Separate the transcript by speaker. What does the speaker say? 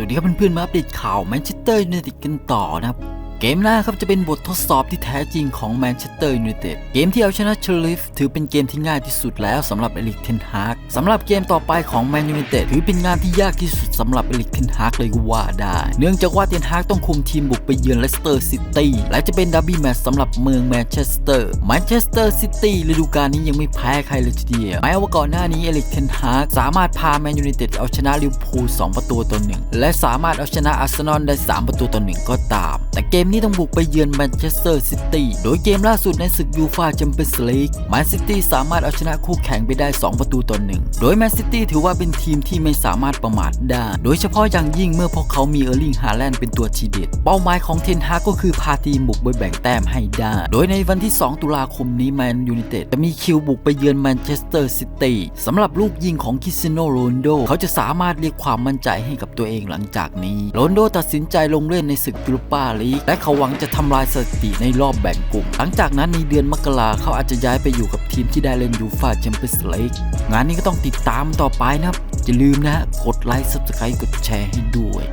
Speaker 1: สวัสดีครับเพื่อนๆมาอัปเดตข่าวแมนเชสเตอร์ยูไนเต็ดกันต่อนะครับ เกมหน้าครับจะเป็นบททดสอบที่แท้จริงของแมนเชสเตอร์ยูไนเต็ดเกมที่เอาชนะเชลิฟถือเป็นเกมที่ง่ายที่สุดแล้วสำหรับเอลิกเทนฮากสำหรับเกมต่อไปของแมนยูไนเต็ดถือเป็นงานที่ยากที่สุดสำหรับเอลิกเทนฮากเลยก็ว่าได้ เนื่องจากว่าเทนฮากต้องคุมทีมบุกไปเยือนเลสเตอร์ซิตี้และจะเป็นดับบี้แมตช์สำหรับเมืองแมนเชสเตอร์แมนเชสเตอร์ซิตี้ฤดูกาลนี้ยังไม่แพ้ใครเลยทีเดียวแม้ว่าก่อนหน้านี้เอลิกเทนฮากสามารถพาแมนยูไนเต็ดเอาชนะลิเวอร์พูล2ประตูต่อหนึ่งและสามารถเอาชนะอาร์เซนอลได้ 3 ประตูต่อหนึ่งก็ตาม แต่เกมนี้ต้องบุกไปเยือนแมนเชสเตอร์ซิตี้ โดยเกมล่าสุดในศึกยูฟาแชมเปี้ยนส์ลีกแมนซิตี้สามารถเอาชนะคู่แข่งไปได้ 2 ประตูต่อหนึ่งโดยแมนซิตี้ถือว่าเป็นทีมที่ไม่สามารถประมาทได้ โดยเฉพาะอย่างยิ่งเมื่อพวกเขามีเออร์ลิงฮาแลนด์เป็นตัวทีเด็ด เป้าหมายของเทนฮากก็คือพาทีมบุกไปแบ่งแต้มให้ได้ โดยในวันที่ 2 ตุลาคมนี้แมนยูไนเต็ดจะมีคิวบุกไปเยือนแมนเชสเตอร์ซิตี้สำหรับลูกยิงของคิสเตียโนโรนโดเขาจะสามารถเรียกความมั่นใจให้กับตัวเองหลังจากนี้โรนโดตัดสินใจลงเล่นในศึกยูโรปาลีกและเขาหวังจะทำลายสถิติในรอบแบ่งกลุ่ม หลังจากนั้นในเดือนมกราเขาอาจจะย้ายไปอยู่กับทีมที่ได้เล่นยูฟาแชมเปี้ยนส์ลีกงานนี้ก็ต้องติดตามต่อไปนะครับอย่าลืมนะกดไลค์ซับสไครต์กดแชร์ให้ด้วย